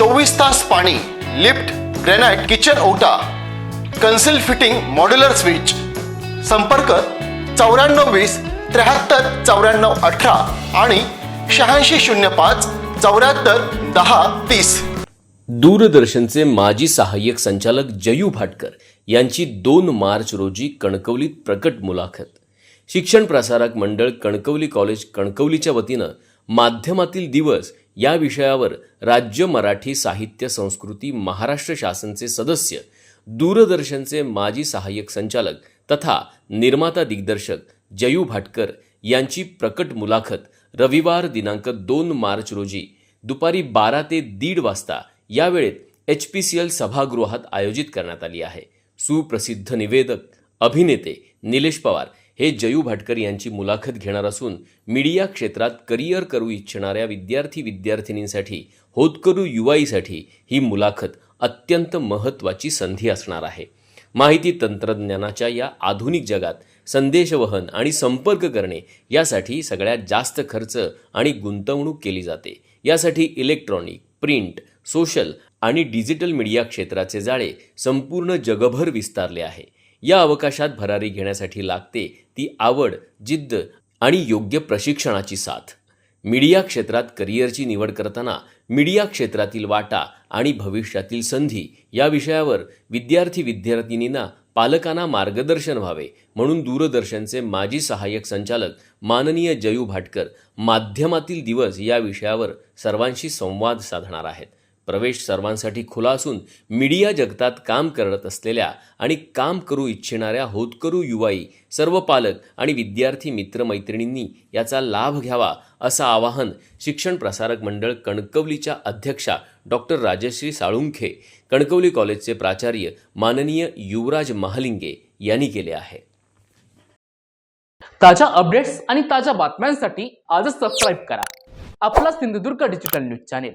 चोवीस तास पाणी लिफ्ट ग्रेनाइट किचन ओटा कन्सिल फिटिंग मॉड्युलर स्विच. संपर्क चौऱ्याण्णव वीस त्र्याहत्तर चौऱ्याण्णव अठरा आणि शहाऐंशी शून्य पाच चौऱ्याहत्तर दहा तीस. दूरदर्शनचे माजी सहाय्यक संचालक जयू भाटकर यांची दोन मार्च रोजी कणकवलीत प्रकट मुलाखत. शिक्षण प्रसारक मंडळ कणकवली कॉलेज कणकवलीच्या वतीनं माध्यमातील दिवस या विषयावर राज्य मराठी साहित्य संस्कृती महाराष्ट्र शासनचे सदस्य दूरदर्शनचे माजी सहाय्यक संचालक तथा निर्माता दिग्दर्शक जयू भाटकर यांची प्रकट मुलाखत रविवार दिनांक दोन मार्च रोजी दुपारी बारा ते दीड वाजता या वेळेत एच पी सी एल सभागृहात आयोजित करण्यात आली आहे. सुप्रसिद्ध निवेदक अभिनेते निलेश पवार हे जयू भाटकर यांची मुलाखत घेणार असून मीडिया क्षेत्रात करिअर करू इच्छिणाऱ्या विद्यार्थी विद्यार्थिनींसाठी होतकरू युवाईसाठी ही मुलाखत अत्यंत महत्त्वाची संधी असणार आहे. माहिती तंत्रज्ञानाच्या या आधुनिक जगात संदेशवहन आणि संपर्क करणे यासाठी सगळ्यात जास्त खर्च आणि गुंतवणूक केली जाते. यासाठी इलेक्ट्रॉनिक प्रिंट सोशल आणि डिजिटल मीडिया क्षेत्राचे जाळे संपूर्ण जगभर विस्तारले आहे. या अवकाशात भरारी घेण्यासाठी लागते ती आवड जिद्द आणि योग्य प्रशिक्षणाची साथ. मीडिया क्षेत्रात करिअरची निवड करताना मीडिया क्षेत्रातील वाटा आणि भविष्यातील संधी या विषयावर विद्यार्थी विद्यार्थिनींना पालकांना मार्गदर्शन व्हावे म्हणून दूरदर्शनचे माजी सहाय्यक संचालक माननीय जयू भाटकर माध्यमातील दिवस या विषयावर सर्वांशी संवाद साधणार आहेत. प्रवेश सर्वांसाठी खुला असून मीडिया जगतात काम करत असलेल्या आणि काम करू इच्छिणाऱ्या होतकरू युवाई सर्व पालक आणि विद्यार्थी मित्रमैत्रिणींनी याचा लाभ घ्यावा असं आवाहन शिक्षण प्रसारक मंडळ कणकवलीच्या अध्यक्षा डॉक्टर राजश्री साळुंखे कणकवली कॉलेजचे प्राचार्य माननीय युवराज महालिंगे यांनी केले आहे. ताज्या अपडेट्स आणि ताज्या बातम्यांसाठी आजच सबस्क्राईब करा. आपला Sindhudurg digital news channel